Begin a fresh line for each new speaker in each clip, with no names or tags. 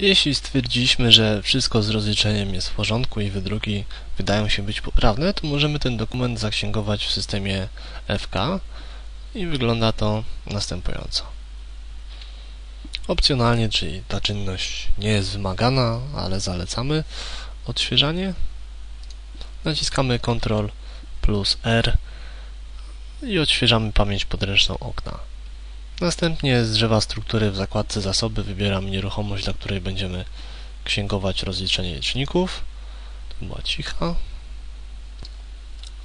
Jeśli stwierdziliśmy, że wszystko z rozliczeniem jest w porządku i wydruki wydają się być poprawne, to możemy ten dokument zaksięgować w systemie FK i wygląda to następująco. Opcjonalnie, czyli ta czynność nie jest wymagana, ale zalecamy odświeżanie. Naciskamy Ctrl plus R i odświeżamy pamięć podręczną okna. Następnie z drzewa struktury w zakładce zasoby wybieram nieruchomość, dla której będziemy księgować rozliczenie liczników. To była cicha.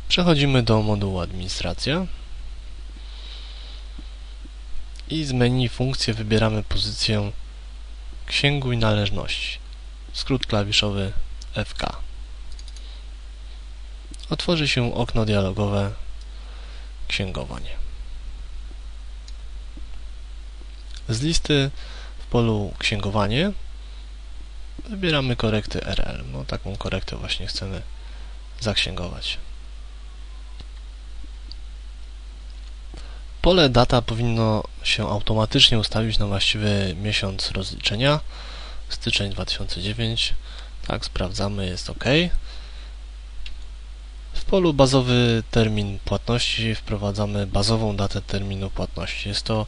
Przechodzimy do modułu administracja i z menu funkcje wybieramy pozycję księguj należności. Skrót klawiszowy FK. Otworzy się okno dialogowe księgowanie. Z listy w polu księgowanie wybieramy korekty RL. No taką korektę właśnie chcemy zaksięgować. Pole data powinno się automatycznie ustawić na właściwy miesiąc rozliczenia. Styczeń 2009. Tak, sprawdzamy, jest OK. W polu bazowy termin płatności wprowadzamy bazową datę terminu płatności. Jest to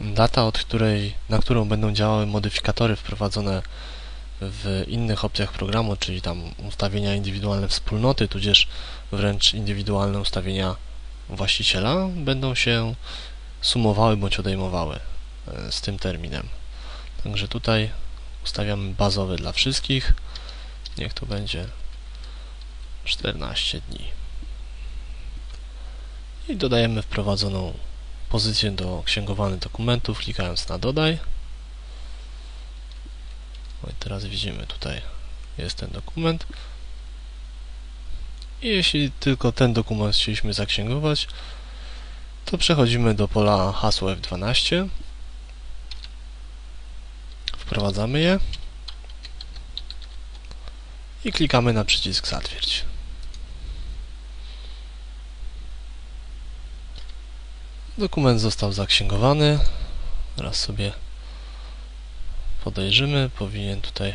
data, od której, na którą będą działały modyfikatory wprowadzone w innych opcjach programu, czyli tam ustawienia indywidualne wspólnoty, tudzież wręcz indywidualne ustawienia właściciela, będą się sumowały bądź odejmowały e, z tym terminem. Także tutaj ustawiamy bazowy dla wszystkich. Niech to będzie 14 dni. I dodajemy wprowadzoną pozycję do księgowanych dokumentów, klikając na dodaj. No i teraz widzimy tutaj jest ten dokument. I jeśli tylko ten dokument chcieliśmy zaksięgować, to przechodzimy do pola hasło F12. Wprowadzamy je i klikamy na przycisk zatwierdź. Dokument został zaksięgowany. Teraz sobie podejrzymy. Powinien tutaj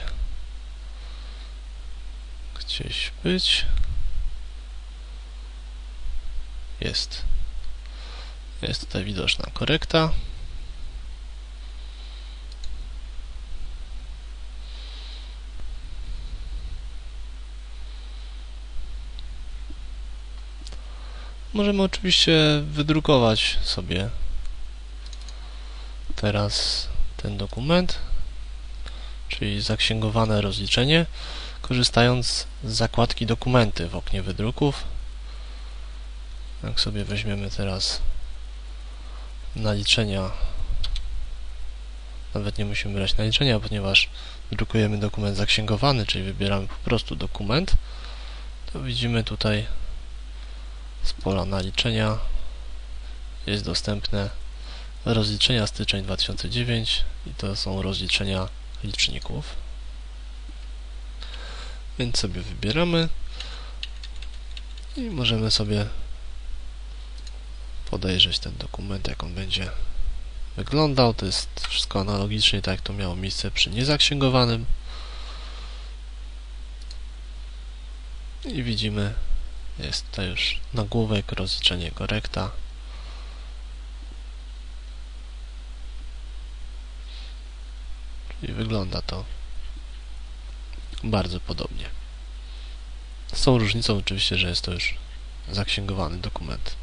gdzieś być. Jest. Jest tutaj widoczna korekta. Możemy oczywiście wydrukować sobie teraz ten dokument, czyli zaksięgowane rozliczenie, korzystając z zakładki dokumenty w oknie wydruków. Jak sobie weźmiemy teraz naliczenia, nawet nie musimy brać naliczenia, ponieważ drukujemy dokument zaksięgowany, czyli wybieramy po prostu dokument, to widzimy tutaj z pola naliczenia jest dostępne rozliczenia styczeń 2009 i to są rozliczenia liczników. Więc sobie wybieramy i możemy sobie podejrzeć ten dokument, jak on będzie wyglądał. To jest wszystko analogicznie, tak jak to miało miejsce przy niezaksięgowanym. I widzimy jest to już nagłówek, rozliczenie korekta. Czyli wygląda to bardzo podobnie. Z tą różnicą oczywiście, że jest to już zaksięgowany dokument.